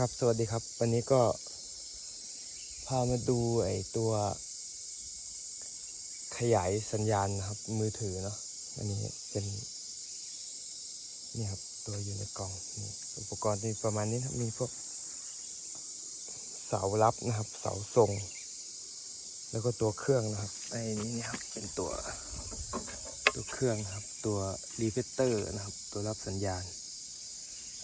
ครับสวัสดีครับ วันนี้ก็ พามาดูไอตัว ขยายสัญญาณนะครับ มือถือเนาะอันนี้เป็นนี่ครับ ตัวอยู่ในกล่องนี่อุปกรณ์ที่ประมาณนี้นะครับมีพวก เสารับนะครับ เสาส่งแล้วก็ตัวเครื่องนะครับไอ้นี้นะครับเป็นตัว ตัวเครื่องนะครับ ตัวรีเฟเตอร์นะครับ ตัวรับสัญญาณ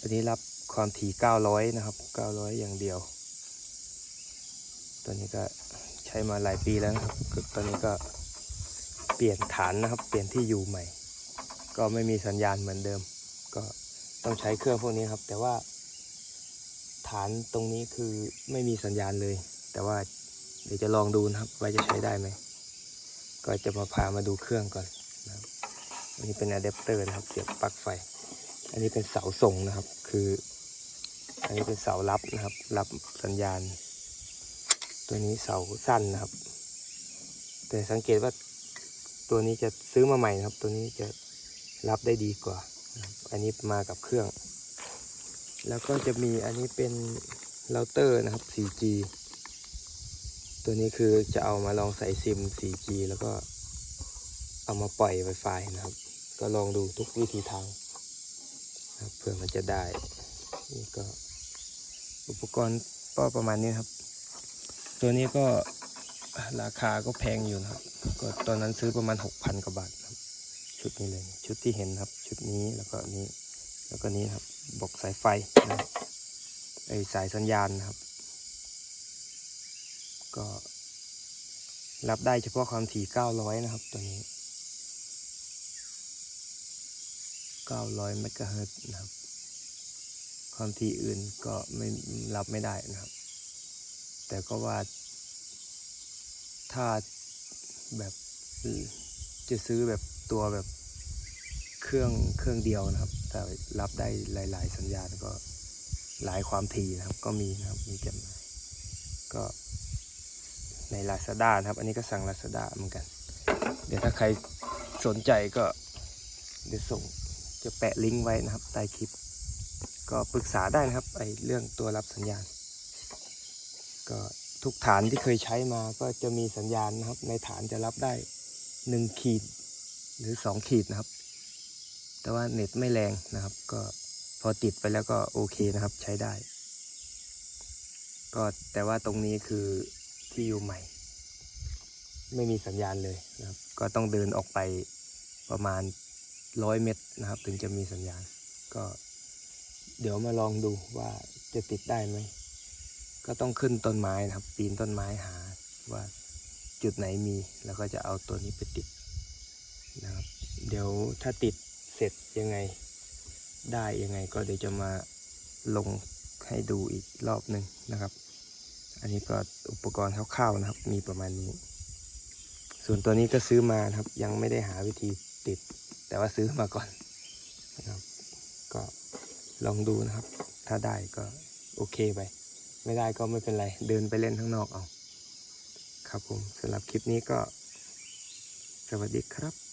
อันนี้รับ ความถี่900 นะครับ 900 อย่างเดียว ตัวนี้ก็ใช้มาหลายปีแล้วนะครับตอนนี้ก็เปลี่ยนฐานนะครับ เปลี่ยนที่อยู่ใหม่ ก็ไม่มีสัญญาณเหมือนเดิม ก็ต้องใช้เครื่องพวกนี้ครับ แต่ว่าฐานตรงนี้คือไม่มีสัญญาณเลย แต่ว่าเดี๋ยวจะลองดูนะครับว่าจะใช้ได้ไหม ก็จะมาพามาดูเครื่องก่อนนะครับอันนี้เป็นอะแดปเตอร์นะครับเสียบปลั๊กไฟ อันนี้เป็นเสาส่งนะครับ คือ อันนี้เป็นเสารับนะครับ รับสัญญาณ ตัวนี้เสาสั้นนะครับ แต่สังเกตว่าตัวนี้จะซื้อมาใหม่นะครับ ตัวนี้จะรับได้ดีกว่า อันนี้มากับเครื่อง แล้วก็จะมีอันนี้เป็นเราเตอร์นะครับ 4G ตัวนี้คือจะเอามาลองใส่ซิม 4G แล้วก็เอามาปล่อย Wi-Fi นะครับ ก็ลองดูทุกวิธีทางเผื่อมันจะได้ นี่ก็ อุปกรณ์ก็ประมาณนี้ครับ ตัวนี้ก็ราคาก็แพงอยู่นะครับ ก็ตอนนั้นซื้อประมาณ 6,000กว่าบาทครับ ชุดนี้เลย ชุดที่เห็นครับ ชุดนี้แล้วก็นี้ แล้วก็นี้ครับบอกสายไฟนะไอสายสัญญาณนะครับ ก็รับได้เฉพาะความถี่ 900 นะครับ ตัวนี้ 900เมกะเฮิรตซ์นะครับ ความถี่อื่นก็ไม่รับไม่ได้นะครับ แต่ก็ว่า ถ้าแบบจะซื้อแบบตัวแบบเครื่องเครื่องเดียวนะครับแต่รับได้หลาย ๆ สัญญาณก็หลายความถี่นะครับ ก็มีนะครับมีจำหน่ายก็ใน Lazada นะครับ อันนี้ก็สั่ง Lazada เหมือนกัน เดี๋ยวถ้าใครสนใจก็เดี๋ยวส่งจะแปะลิงก์ไว้นะครับใต้คลิป ก็ปรึกษาได้นะครับไอเรื่องตัวรับสัญญาณ ก็ทุกฐานที่เคยใช้มาก็จะมีสัญญาณนะครับ ในฐานจะรับได้หนึ่งขีดหรือสองขีดนะครับ แต่ว่าเน็ตไม่แรงนะครับ ก็พอติดไปแล้วก็โอเคนะครับใช้ได้ ก็แต่ว่าตรงนี้คือที่อยู่ใหม่ ไม่มีสัญญาณเลยนะครับ ก็ต้องเดินออกไปประมาณร้อยเมตรนะครับ ถึงจะมีสัญญาณก็ เดี๋ยวมาลองดูว่าจะติดได้ไหม ก็ต้องขึ้นต้นไม้นะครับ ปีนต้นไม้หาว่าจุดไหนมีแล้วก็จะเอาตัวนี้ไปติดนะครับ เดี๋ยวถ้าติดเสร็จยังไงได้ยังไงก็เดี๋ยวจะมาลงให้ดูอีกรอบหนึ่งนะครับ อันนี้ก็อุปกรณ์คร่าวๆนะครับ มีประมาณนี้ ส่วนตัวนี้ก็ซื้อมานะครับ ยังไม่ได้หาวิธีติด แต่ว่าซื้อมาก่อนนะครับ ก็ ลองดูนะครับ ถ้าได้ก็โอเคไป ไม่ได้ก็ไม่เป็นไร เดินไปเล่นข้างนอกเอา ครับผมสำหรับคลิปนี้ก็ สวัสดีครับ